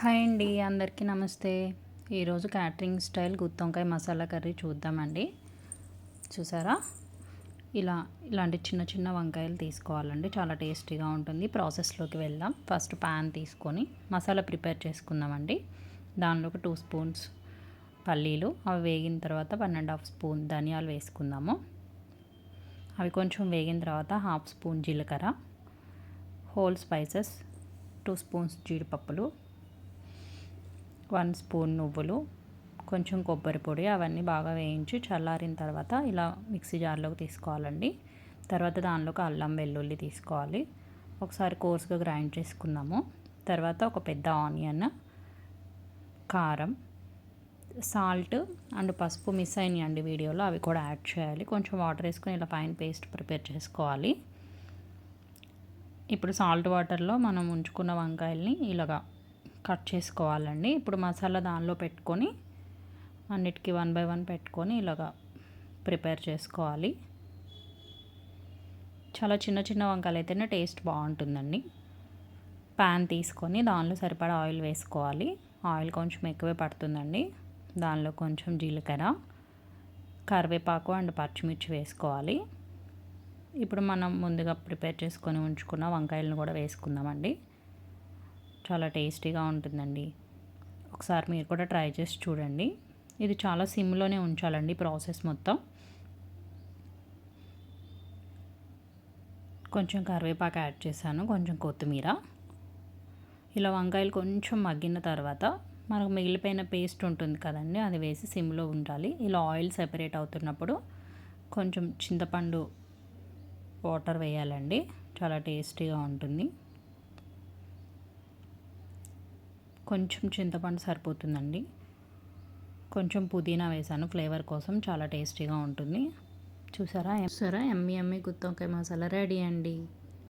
Hi అండి అందరికీ నమస్తే. ఈరోజు క్యాటరింగ్ స్టైల్ గుత్తొంకాయ మసాలా కర్రీ చూద్దామండి. చూసారా? ఇలా ఇలాంటి చిన్న చిన్న వంకాయలు తీసుకోవాలండి. చాలా టేస్టీగా ఉంటుంది. ప్రాసెస్లోకి వెళ్దాం. ఫస్ట్ ప్యాన్ తీసుకొని మసాలా ప్రిపేర్ చేసుకుందామండి. దానిలో ఒక టూ స్పూన్స్ పల్లీలు అవి వేగిన తర్వాత వన్ అండ్ హాఫ్ స్పూన్ ధనియాలు వేసుకుందాము. అవి కొంచెం వేగిన తర్వాత హాఫ్ స్పూన్ జీలకర్ర హోల్ స్పైసెస్ టూ స్పూన్స్ జీడిపప్పులు వన్ స్పూన్ నువ్వులు కొంచెం కొబ్బరి పొడి అవన్నీ బాగా వేయించి చల్లారిన తర్వాత ఇలా మిక్సీ జార్లోకి తీసుకోవాలండి. తర్వాత దానిలోకి అల్లం వెల్లుల్లి తీసుకోవాలి. ఒకసారి కోర్స్గా గ్రైండ్ చేసుకున్నాము తర్వాత ఒక పెద్ద ఆనియన్ కారం సాల్ట్ అండ్ పసుపు మిస్ అయినాయండి వీడియోలో. అవి కూడా యాడ్ చేయాలి. కొంచెం వాటర్ వేసుకొని ఇలా ఫైన్ పేస్ట్ ప్రిపేర్ చేసుకోవాలి. ఇప్పుడు సాల్ట్ వాటర్లో మనం ఉంచుకున్న వంకాయల్ని ఇలాగా కట్ చేసుకోవాలండి. ఇప్పుడు మసాలా దానిలో పెట్టుకొని అన్నిటికీ వన్ బై వన్ పెట్టుకొని ఇలాగా ప్రిపేర్ చేసుకోవాలి. చాలా చిన్న చిన్న వంకాయలు అయితేనే టేస్ట్ బాగుంటుందండి. ప్యాన్ తీసుకొని దానిలో సరిపడా ఆయిల్ వేసుకోవాలి. ఆయిల్ కొంచెం ఎక్కువే పడుతుందండి. దానిలో కొంచెం జీలకర్ర కరివేపాకు అండ్ పచ్చిమిర్చి వేసుకోవాలి. ఇప్పుడు మనం ముందుగా ప్రిపేర్ చేసుకొని ఉంచుకున్న వంకాయలను కూడా వేసుకుందామండి. చాలా టేస్టీగా ఉంటుందండి. ఒకసారి మీరు కూడా ట్రై చేసి చూడండి. ఇది చాలా సిమ్లోనే ఉంచాలండి ప్రాసెస్ మొత్తం. కొంచెం కరివేపాకు యాడ్ చేశాను కొంచెం కొత్తిమీర. ఇలా వంకాయలు కొంచెం మగ్గిన తర్వాత మనకు మిగిలిపోయిన పేస్ట్ ఉంటుంది కదండి అది వేసి సిమ్లో ఉండాలి ఇలా ఆయిల్ సెపరేట్ అవుతున్నప్పుడు కొంచెం చింతపండు వాటర్ వేయాలండి. చాలా టేస్టీగా ఉంటుంది. కొంచెం చింతపండు సరిపోతుందండి. కొంచెం పుదీనా వేసాను. ఫ్లేవర్ కోసం చాలా టేస్టీగా ఉంటుంది. చూసారా? చూసారా? ఎమ్మి ఎమ్మి గుత్తొంకాయ మసాలా రెడీ అండి.